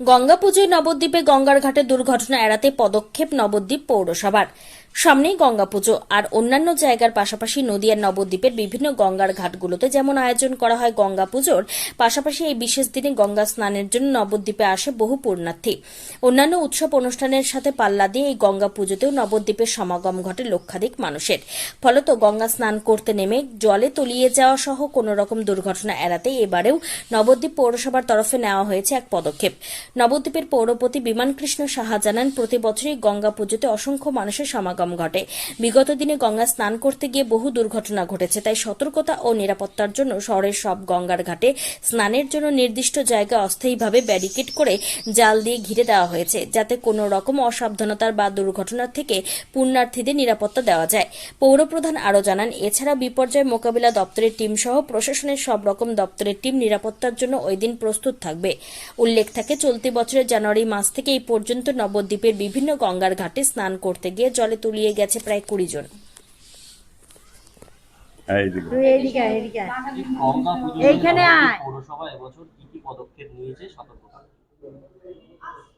গঙ্গা পুজোয় নবদ্বীপে গঙ্গার ঘাটে দুর্ঘটনা এড়াতে পদক্ষেপ নবদ্বীপ পৌরসভার। সামনেই গঙ্গা পুজো। আর অন্যান্য জায়গার পাশাপাশি নদীয়ার নবদ্বীপের বিভিন্ন গঙ্গার ঘাটগুলোতে যেমন আয়োজন করা হয় গঙ্গা পুজোর, পাশাপাশি এই বিশেষ দিনে গঙ্গা স্নানের জন্য নবদ্বীপে আসে বহু পুণ্যার্থী। অন্যান্য উৎসব অনুষ্ঠানের সাথে পাল্লা দিয়ে এই গঙ্গা পুজোতেও নবদ্বীপের সমাগম ঘটে লক্ষাধিক মানুষের। ফলত গঙ্গা স্নান করতে নেমে জলে তলিয়ে যাওয়া সহ কোনো রকম দুর্ঘটনা এড়াতে এবারেও নবদ্বীপ পৌরসভার তরফে নেওয়া হয়েছে এক পদক্ষেপ। নবদ্বীপের পৌরপতি বিমান কৃষ্ণ সাহা জানান, প্রতি বছরই গঙ্গা পুজোতে অসংখ্য মানুষের সমাগম ঘটে। বিগত দিনে গঙ্গা স্নান করতে গিয়ে বহু দুর্ঘটনা ঘটেছে, তাই সতর্কতা ও নিরাপত্তার জন্য শহরের সব গঙ্গার ঘাটে স্নানের জন্য নির্দিষ্ট জায়গা অস্থায়ীভাবে ব্যারিকেড করে জাল দিয়ে ঘিরে দেওয়া হয়েছে, যাতে কোনো রকম অসাবধানতার বা দুর্ঘটনার থেকে পুণ্যার্থীদের নিরাপত্তা দেওয়া যায়। পৌরপ্রধান আরও জানান, এছাড়া বিপর্যয় মোকাবিলা দপ্তরের টিম সহ প্রশাসনের সব রকম দপ্তরের টিম নিরাপত্তার জন্য ওই দিন প্রস্তুত থাকবে। উল্লেখ থাকে, চলতি বছরের জানুয়ারি মাস থেকে এই পর্যন্ত নবদ্বীপের বিভিন্ন গঙ্গার ঘাটে স্নান করতে গিয়ে জলে তলিয়ে গেছে প্রায় কুড়ি জন।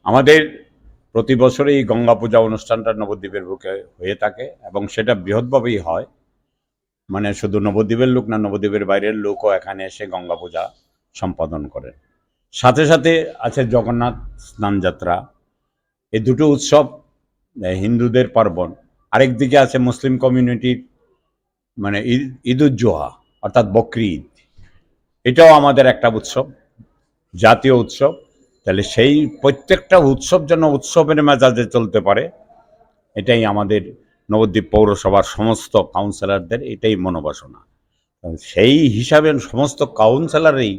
আমাদের প্রতি বছরই এই গঙ্গা পূজা অনুষ্ঠানটা নবদ্বীপের বুকে হয়ে থাকে এবং সেটা বৃহৎভাবেই হয়। মানে শুধু নবদ্বীপের লোক না নবদ্বীপের বাইরের লোকও এখানে এসে গঙ্গা পূজা সম্পাদন করেন সাথে সাথে আছে জগন্নাথ স্নানযাত্রা। এই দুটো উৎসব হিন্দুদের পার্বণ। আরেক দিকে আছে মুসলিম কমিউনিটির মানে ঈদ ঈদুজ্জোহা অর্থাৎ বকরি ঈদ। এটাও আমাদের একটা উৎসব, জাতীয় উৎসব। তাহলে সেই প্রত্যেকটা উৎসব যেন উৎসবের মেজাজে চলতে পারে, এটাই আমাদের নবদ্বীপ পৌরসভার সমস্ত কাউন্সিলরদের এটাই মনোবাসনা। সেই হিসাবে সমস্ত কাউন্সিলরই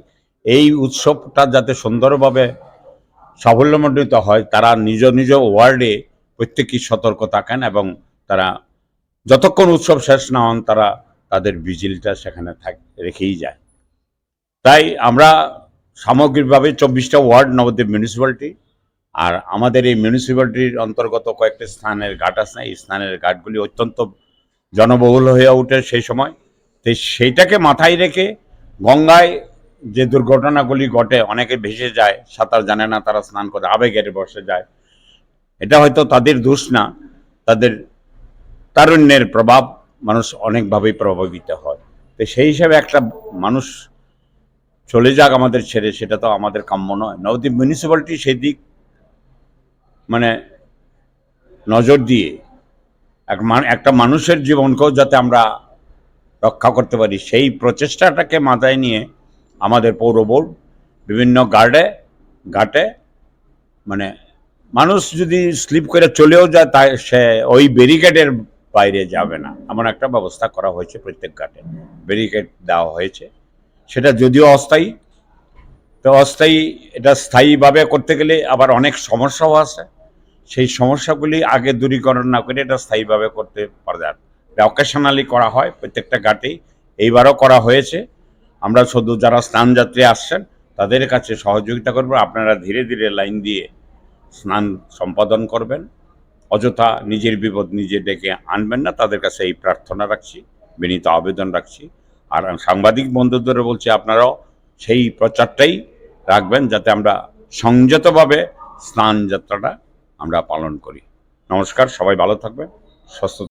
এই উৎসবটা যাতে সুন্দরভাবে সাফল্যমণ্ডিত হয়, তারা নিজ নিজ ওয়ার্ডে প্রত্যেকেই সতর্ক থাকেন এবং তারা যতক্ষণ উৎসব শেষ না হন, তারা তাদের বিজিলটা সেখানে থাক, রেখেই যায়। তাই আমরা সামগ্রিকভাবে চব্বিশটা ওয়ার্ড নবদ্বীপ মিউনিসিপ্যালিটি আর আমাদের এই মিউনিসিপ্যালিটির অন্তর্গত কয়েকটি স্থানের ঘাট আছে। এই স্থানের ঘাটগুলি অত্যন্ত জনবহুল হয়ে ওঠে সেই সময়। তো সেইটাকে মাথায় রেখে গঙ্গায় যে দুর্ঘটনাগুলি ঘটে, অনেকে ভেসে যায়, সাঁতার জানে না তারা স্নান করে, আবেগের বসে যায়। এটা হয়তো তাদের দোষ না, তাদের তারুণ্যের প্রভাব মানুষ অনেকভাবেই প্রভাবিত হয়। তো সেই হিসাবে একটা মানুষ চলে যাক আমাদের ছেড়ে, সেটা তো আমাদের কাম্য নয়। নবদ্বীপ মিউনিসিপ্যালিটি সেই দিক মানে নজর দিয়ে এক একটা মানুষের জীবনকেও যাতে আমরা রক্ষা করতে পারি, সেই প্রচেষ্টাটাকে মাথায় নিয়ে আমাদের পৌর বোর্ড বিভিন্ন গার্ডে ঘাটে মানে মানুষ যদি স্লিপ করে চলেও যায়, তাই সে ওই ব্যারিকেডের বাইরে যাবে না। এমন একটা ব্যবস্থা করা হয়েছে প্রত্যেক ঘাটে। ব্যারিকেড দেওয়া হয়েছে। সেটা যদিও অস্থায়ী, তো অস্থায়ী এটা স্থায়ীভাবে করতে গেলে আবার অনেক সমস্যাও আছে। সেই সমস্যাগুলি আগে দূরীকরণ না করে এটা স্থায়ীভাবে করতে পারা যায়। এটা অকেশনালি করা হয় প্রত্যেকটা ঘাটেই। এইবারও করা হয়েছে। আমরা শুধু যারা স্নানযাত্রী আসছেন, তাদের কাছে সহযোগিতা করব। আপনারা ধীরে ধীরে লাইন দিয়ে স্নান সম্পাদন করবেন। অযথা নিজের বিপদ নিজে ডেকে আনবেন না। তাদের কাছে এই প্রার্থনা রাখছি, বিনীত আবেদন রাখছি। আর সাংবাদিক বন্ধুদের বলছি, আপনারাও সেই প্রচারটাই রাখবেন যাতে আমরা সংযতভাবে স্নান যাত্রাটা আমরা পালন করি। নমস্কার, সবাই ভালো থাকবেন, সুস্থ